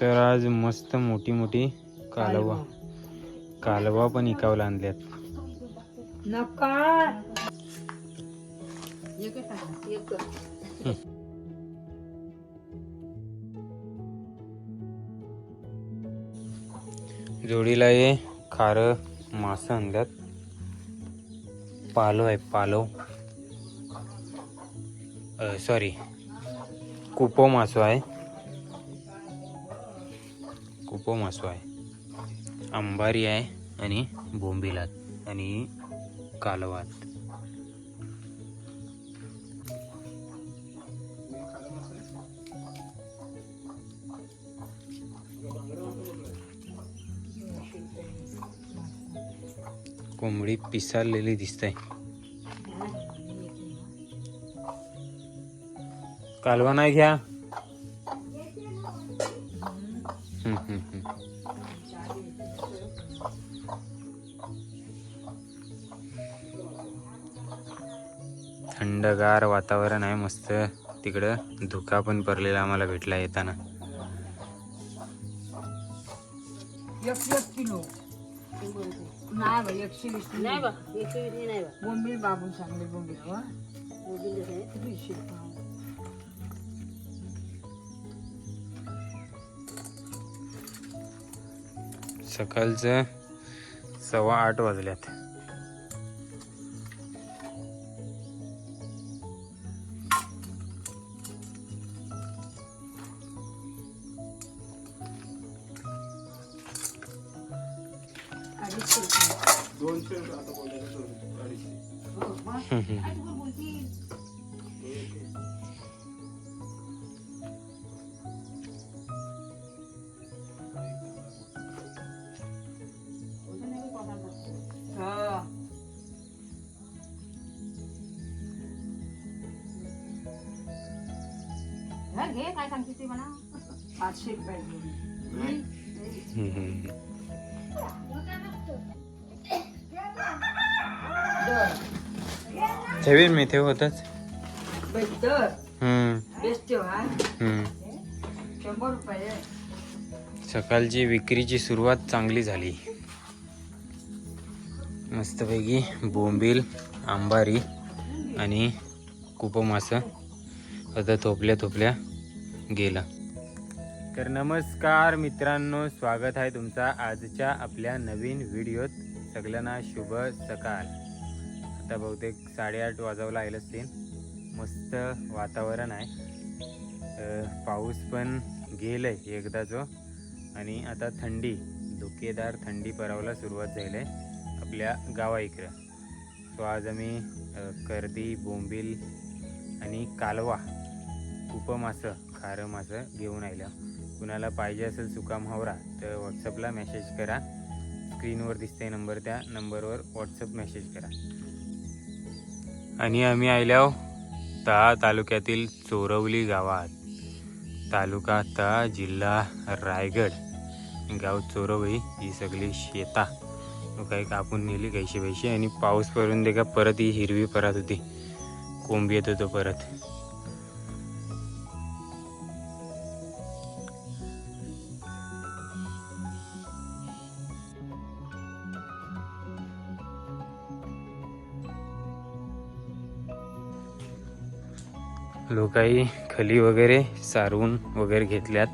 तर आज मस्त मोठी मोठी कालवा. कालवा पण इकावला आणल्यात. जोडीला हे खार मासं आणल्यात. पालो आहे पालो सॉरी कुपो मासो आहे. कुपो मासो आहे. अंबारी आहे आणि बोंबिलात आणि कालवात. कोंबडी पिसारलेली आहे कालवा नाही घ्या. थंडगार वातावरण आहे मस्त. तिकडं धुका पण पडलेला आम्हाला भेटला येताना. एक एक किलो. नाही बा एकशे वीस नाही बा एकशे वीस नाही बा. बोंबील बाबू सांगले बोंबील हो. सकाळचं सव्वा आठ वाजल्यात. रुपये. हम्म, हम्म. हा. घे काय सांगते ते म्हणा पाचशे रुपये बोंबील. हम्म, हम्म. दर. ठेवीन मी ठेव होतच. सकाळची विक्रीची सुरुवात चांगली झाली. मस्तपैकी बोंबील आंबारी आणि कुपमासं आता थोपल्या थोपल्या गेला. तर नमस्कार मित्रांनो स्वागत आहे तुमचा आजच्या आपल्या नवीन व्हिडिओत. सगळ्यांना शुभ सकाळ. आता बहुतेक साडेआठ वाजवला येईल असतील मस्त वातावरण आहे. पाऊस पण गेलं आहे एकदाचं आणि आता थंडी धुकेदार थंडी परावला सुरुवात झाली आहे आपल्या गावा इकडं. सो आज आम्ही कर्दी बोंबील आणि कालवा उपमासं मासं खारं मासं घेऊन आलं कुणाला पाहिजे असेल सुका म्हावरा तर व्हॉट्सअपला मेसेज करा. स्क्रीनवर दिसते नंबर त्या नंबरवर व्हॉट्सअप मेसेज करा. आणि आम्ही आयल्या ता तालुक्यातील चोरवली गावात. तालुका ता जिल्हा रायगड. गाव चोरवई ही सगळी शेता. काही कापून नेली कैशी पैशी आणि पाऊस पडून दे का परत ही हिरवी परत होती. कोंब येत होतो परत. लोकाही खली वगैरे सारवून वगैरे घेतल्यात.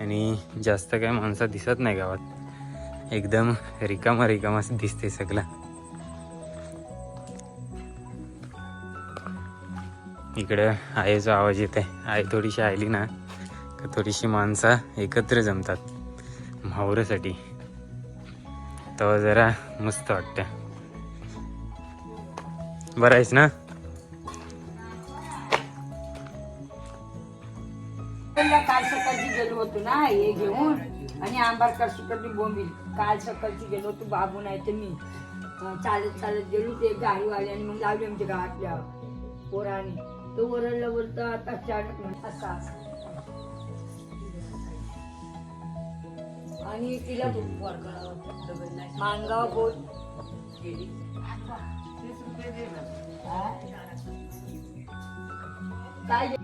आणि जास्त काय माणसं दिसत नाही गावात. एकदम रिकामा रिकामाच दिसते सगळं. इकडं आईचा आवाज येत आहे आई थोडीशी आली ना का थोडीशी माणसं एकत्र जमतात म्हावऱ्यासाठी. तेव्हा जरा मस्त वाटतं बरं आहेस ना? काल सकाळची गेलो होतो ना हे घेऊन. आणि आंबारकर सुकरली बोंबील. काल सकाळची गेलो होतो बाबू नाही तर मी. चालत चालत गेलो ते गाडीवाल्याने मग लावली आमच्या गावातल्या पोराने. तो वरडला वरता आता म्हण. असा. आणि तिला मानगाव बोल गेली. काय?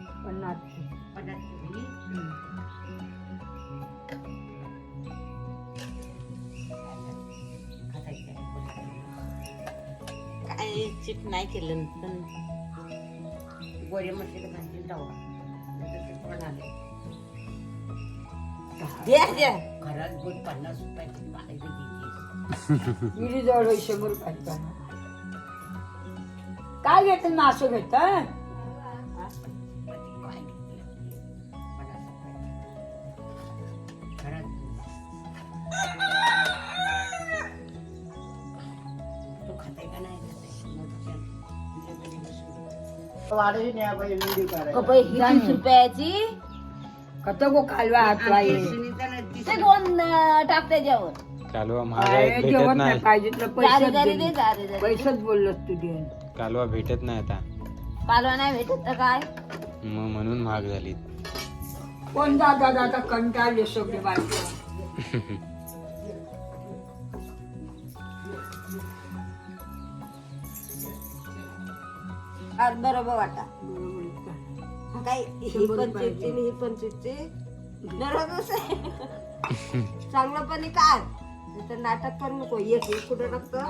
चिट नाही केलं पण गोरे म्हटले तर घातली घरात गोड पन्नास रुपयाची जवळ शंभर रुपयाची. काय घेतात मासं घरात तो खाते का नाही? बसून पपई ही तीस रुपयाची कत गो कालवा हातला ये ते दोन अं, टाक त्याच्यावर कालवा महाग काय आहे भेटत नाही नाही पाहिजे तर जारी जारी दे पैसे पैसेच तू कालवा भेटत नाही आता पालवा नाही भेटत तर काय मग म्हणून महाग झाली कोण दादा दादा कंटाळले सगळे बायको बरोबर वाटा. काय ही पण चिडची आणि ही पण चिडची? दररोजच आहे. चांगलं पण आहे काय? तर नाटक करू नको एक एक कुठं टाकतं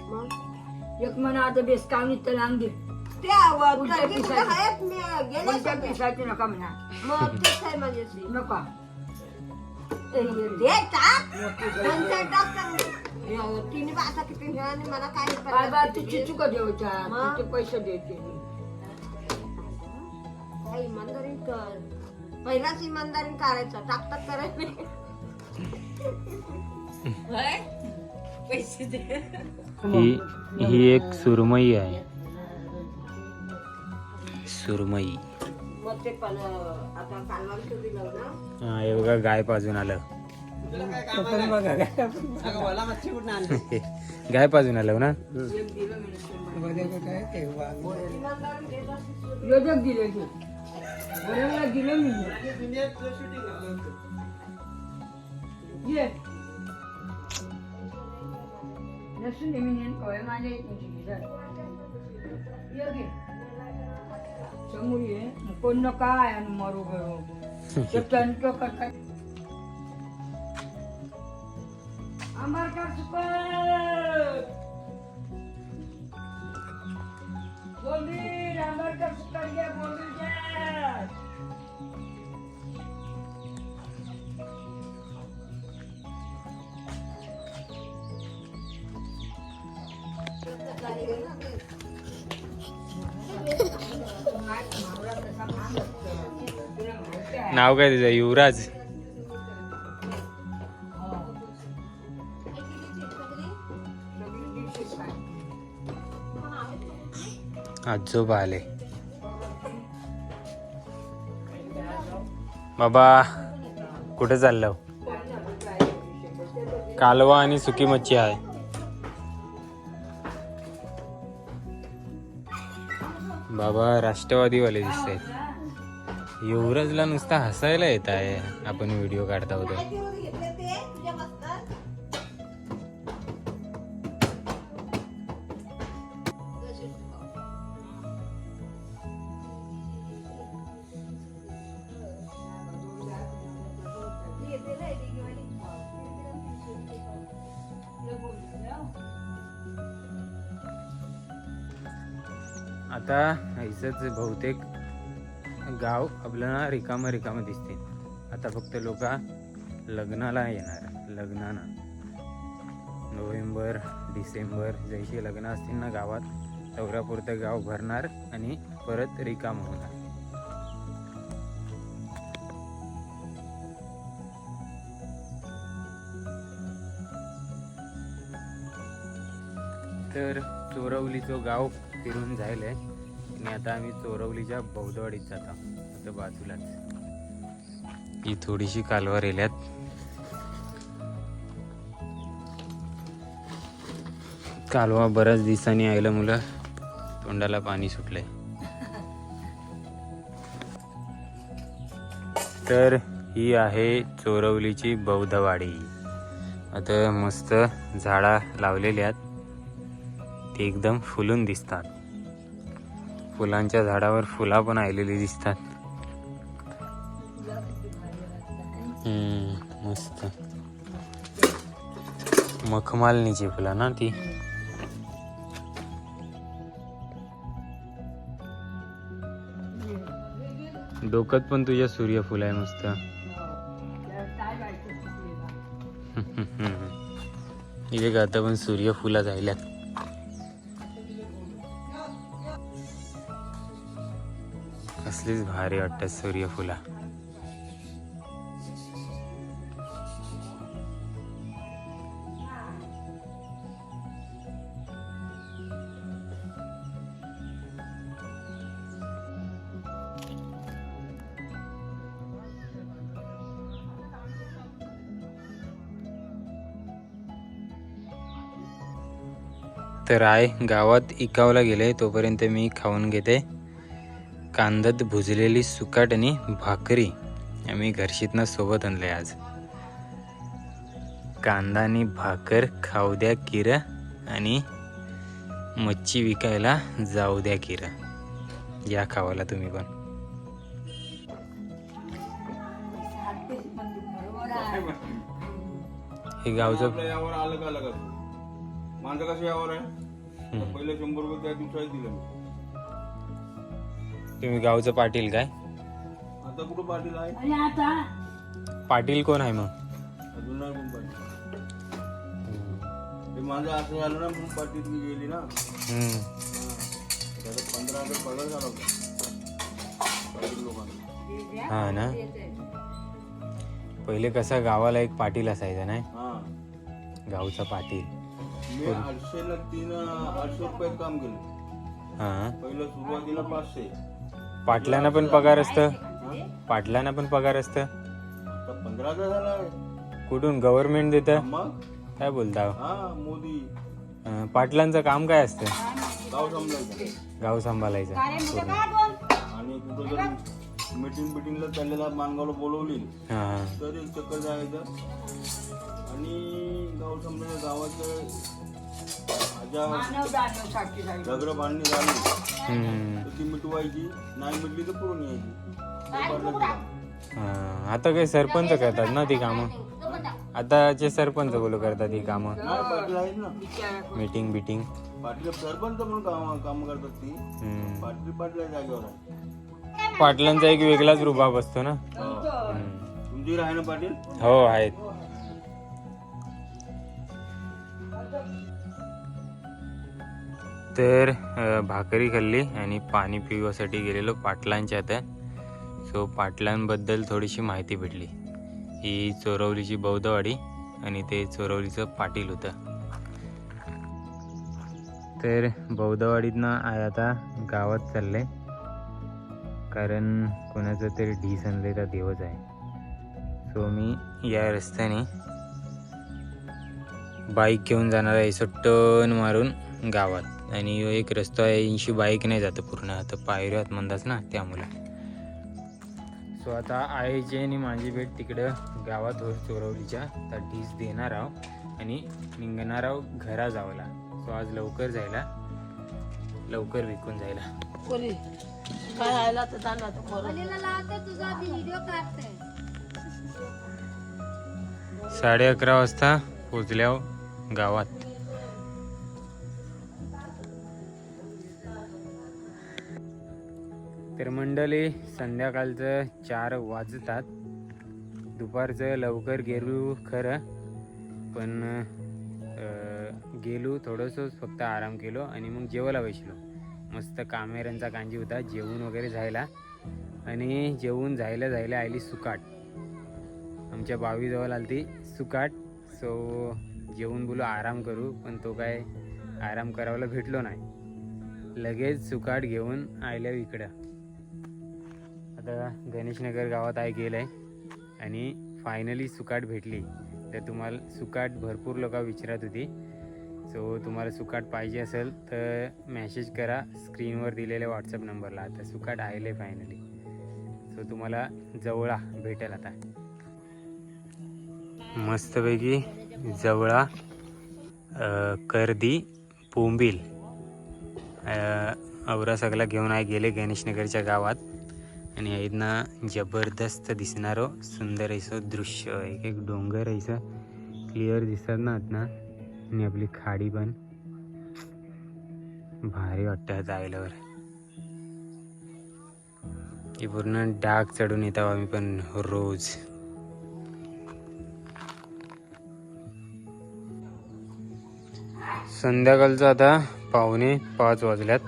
मग? एक म्हणा आता बेसकावणी तर लांब दे. ते आवड पिसाची. आहेत? मी गेले कोणत्या सगळे. पिसाची नका म्हणा. मग तेच आहे माझ्याशी. नका. तिने आता किती आणि मला काही काय बा तू मग? पैसे देते काय इमानदारी कर. पहिलाच इमानदारी करायचं टाकतात करायचं नाही. होय? पैसे दे. ही ही एक सुरमई आहे. सुरमई. मग ते पण अं, आता कालवान ठेवली ना. हा हे बघा गाय पाजून आलं. गाय पाजून आलं. ना? योजक दिले की वरंगला दिलं मी. ये. नसून दे मी नेन एक इंची घे जरा. ये घे. समोर ये मग कोण न काय आणि मरू गयो ते तंट करतात आंबारकर सुपर बोंबील आंबारकर सुपर घ्या बोंबील नाव काय त्याचं युवराज. आजोबा आले. बाबा कुठे चाललो? कालवा आणि सुकी मच्छी आहे. बाबा राष्ट्रवादीवाले दिसत आहेत युवराजला नुसता हसायला येत आहे. आपण व्हिडिओ काढता होतो. आता इथंच बहुतेक गाव आपल्याला रिकामं रिकामं दिसते. आता फक्त लोक लग्नाला येणार लग्नाला नोव्हेंबर डिसेंबर जैसे लग्न असतील ना गावात तेवढ्यापुरतं गाव भरणार आणि परत रिकाम होणार. तर चोरवलीचं गाव फिरून जायलंय आणि आता आम्ही चोरवलीच्या बौद्धवाडीत जातो आता बाजूलाच. ही थोडीशी कालवा रेल्यात. कालवा बऱ्याच दिवसांनी आयलं मुलं. तोंडाला पाणी सुटलंय. तर ही आहे चोरवलीची बौद्धवाडी. आता मस्त झाडा लावलेली आहेत ते एकदम फुलून दिसतात. फुलांच्या झाडावर फुला पण आलेली दिसतात. मस्त. मखमालनीची फुला ना ती. डोक्यात पण तुझ्या सूर्यफुल आहे मस्त. इथे गात पण सूर्यफुला जायल्यात कसलीच भारी वाटतात सूर्यफुला. तर आय गावात इकावला गेले तोपर्यंत मी खाऊन घेते. कांदत भुजलेली सुकाट आणि भाकरी आम्ही घरशीतनं सोबत आणलंय आज. कांदा आणि भाकर खाऊ द्या किर आणि मच्छी विकायला जाऊ द्या किर. या खावाला तुम्ही पण. हे गावचं यावर अलग माझं कसं यावर आहे? पहिले शंभर रुपये त्या दिवसाही दिलं तुम्ही गावचं पाटील काय? आता कुठं पाटील आहे? आणि आता? पाटील कोण आहे मग? अजून नाही पण पाटील. ते माझं असं झालं ना म्हणून पाटील मी गेली ना. हम्म. त्याचा पंधरा हजार पगार झाला होता. पाटील लोकांना. हा ना. पहिले कसा गावाला एक पाटील असायचा नाही? हा. गावचा पाटील. मी आठशे ना तीन आठशे रुपयात काम केलं. हा. पहिलं सुरुवातीला पाचशे. पाटलांना पण पगार असतं. पाटलांना पण पगार असतं. पंधरा हजार झाला आहे. कुठून गव्हर्नमेंट देतं? मग? काय बोलता हा? मोदी. पाटलांचं काम काय असतं? गाव समजायचं गाव सांभाळायचं. आणि मीटिंग बिटिंगला चाललेला मानगावला बोलवली. तर चक्कर जायचं. आणि गाव समजा गावाचं मानव. दगड बांधणी झाली हम्म. तर ती मिटवायची नाही मिटली तर पुरून यायची. हा. आता काही सरपंच करतात ना ती कामं आताचे सरपंच बोल करतात ही कामं नाही पाटील आहेत ना मीटिंग बिटिंग पाटील सरपंच म्हणून काम काम करतात ती हम्म. पाटील पाटल्या जागेवर आहे पाटलांचा एक वेगळाच रुबाब असतो ना हो. हम्म. तुमची आहे ना पाटील हो आहेत तर भाकरी खाल्ली आणि पाणी पिण्यासाठी गेलेलो पाटलांच्या आता सो पाटलांबद्दल थोडीशी माहिती भेटली. ही चोरवलीची बौद्धवाडी आणि ते चोरवलीचं पाटील होतं. तर बौद्धवाडीतनं आता गावात चाललंय कारण कोणाचं तरी ढी आणलंय तर आहे. सो मी या रस्त्याने बाईक घेऊन जाणार आहे असं टर्न मारून गावात. आणि एक रस्ता आहे ऐंशी बाईक नाही जातं पूर्ण. आता पायऱ्यात म्हणतात ना त्यामुळे सो आता आईची आणि माझी भेट तिकडं गावात होत चोरवलीच्या तर डीस देणार आहो आणि निघणार आहो घरा जावला सो आज लवकर जायला. लवकर विकून जायला. साडे अकरा वाजता पोचल्या गावात. तर मंडळी संध्याकाळचं चार वाजतात. दुपारचं लवकर गेलो खरं पण गेलो थोडंसं फक्त आराम केलो आणि मग जेवायला बसलो. मस्त कामेरांचा कांजी होता जेवून वगैरे जायला आणि जेवून जायला जायला आली सुकाट. आमच्या बावीजवळ आली ती सुकाट. सो जेवून बोलू आराम करू पण तो काय आराम करायला भेटलो नाही. लगेच सुकाट घेऊन आल्या इकडं. आता गणेशनगर गावात आहे गेलं आहे आणि फायनली सुकाट भेटली. तर तुम्हाला सुकाट भरपूर लोक विचारत होती. सो तुम्हाला सुकाट पाहिजे असेल तर मॅसेज करा. स्क्रीनवर दिलेल्या व्हॉट्सअप नंबरला आता सुकाट आले फायनली सो तुम्हाला जवळा भेटेल आता. मस्तपैकी जवळा कर्दी पोंबिल अ, औरा सगळा घेऊन आहे गेले गणेशनगरच्या गावात. आणि इथनं जबरदस्त दिसणारं सुंदर असं दृश्य. एक एक डोंगर असं. क्लिअर दिसतात ना ना. आणि आपली खाडी पण. भारी वाटतं जायल्यावर की पूर्ण डाग चढून येतो आम्ही पण रोज. संध्याकाळचं आता पावणे पाच वाजल्यात.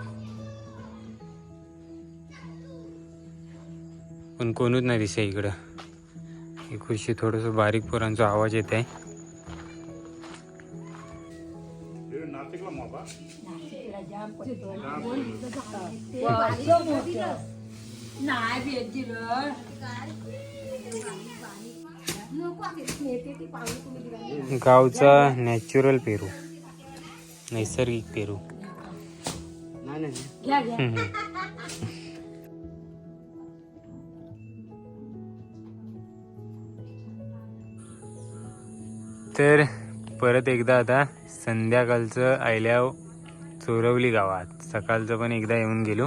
पण कोणच नाही दिसे इकडं. ही खुशी थोडस बारीक पोरांचा आवाज येत आहे गावचा नॅचरल पेरू. नैसर्गिक पेरू. घ्या घ्या तर परत एकदा आता संध्याकाळचं आयल्याव चोरवली गावात. सकाळचं पण एकदा येऊन गेलो.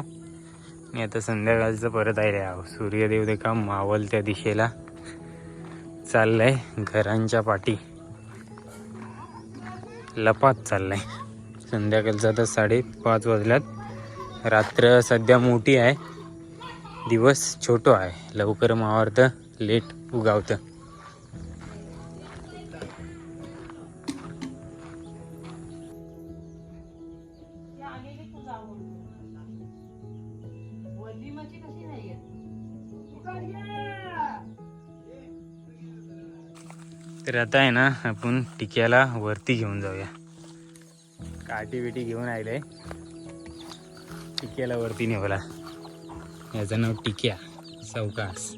आणि आता संध्याकाळचं परत आयल्या. सूर्यदेव ते का मावल त्या दिशेला चाललंय. घरांच्या पाठी लपात चाललंय. संध्याकाळचं आता साडेपाच वाजल्यात. रात्र सध्या मोठी आहे. दिवस छोटो आहे. लवकर मावार्थ लेट उगावतं. आता आहे ना आपण टिक्याला वरती घेऊन जाऊया. काठी बिटी घेऊन आले टिक्याला वरती नेवला. याचं नाव टिक्या चौकास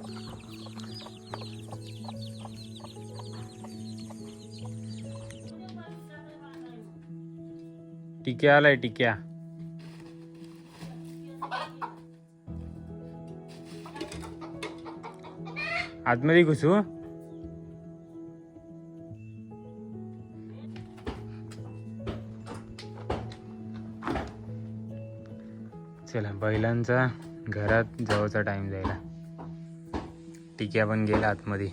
टिक्या आलाय टिक्या. आतमध्ये घुसू? बैलांचा घरात जाऊचा टाइम जायला टिक्या पण गेला आतमध्ये.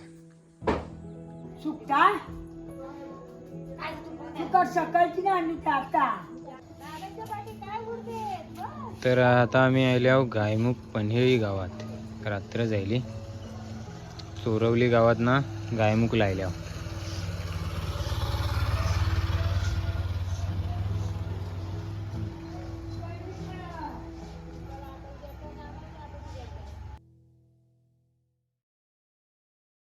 सकाळची तर आता आम्ही आलो गायमुख पन्हेळी गावात. रात्र जायली चोरवली गावात ना गायमुख लायल्या